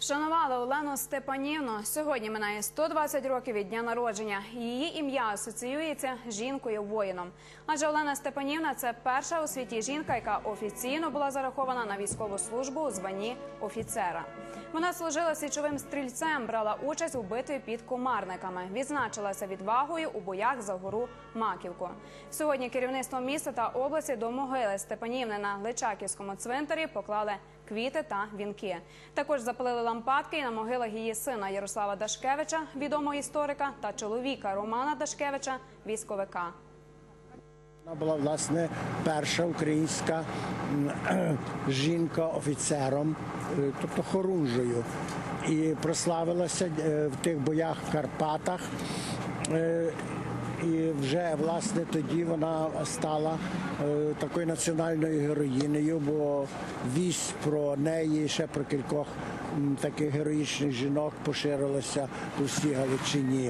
Вшанували Олену Степанівну. Сьогодні минає 120 років від дня народження. Її ім'я асоціюється з жінкою-воїном. Адже Олена Степанівна це перша у світі жінка, яка офіційно була зарахована на військову службу у званні офіцера. Вона служила січовим стрільцем, брала участь у битві під комарниками, відзначилася відвагою у боях за гору Маківку. Сьогодні керівництво міста та області до могили Степанівни на Личаківському цвинтарі поклали квіти та вінки. Також запалили лампадки і на могилах її сина Ярослава Дашкевича, відомого історика, та чоловіка Романа Дашкевича, військовика. Вона була власне перша українська жінка офіцером, е, тобто хорунжою, і прославилася е, в тих боях в Карпатах. І вже власне тоді вона стала е, такою національною героїнею, бо вість про неї, ще про кількох таких героїчних жінок поширилася у всій Галичині.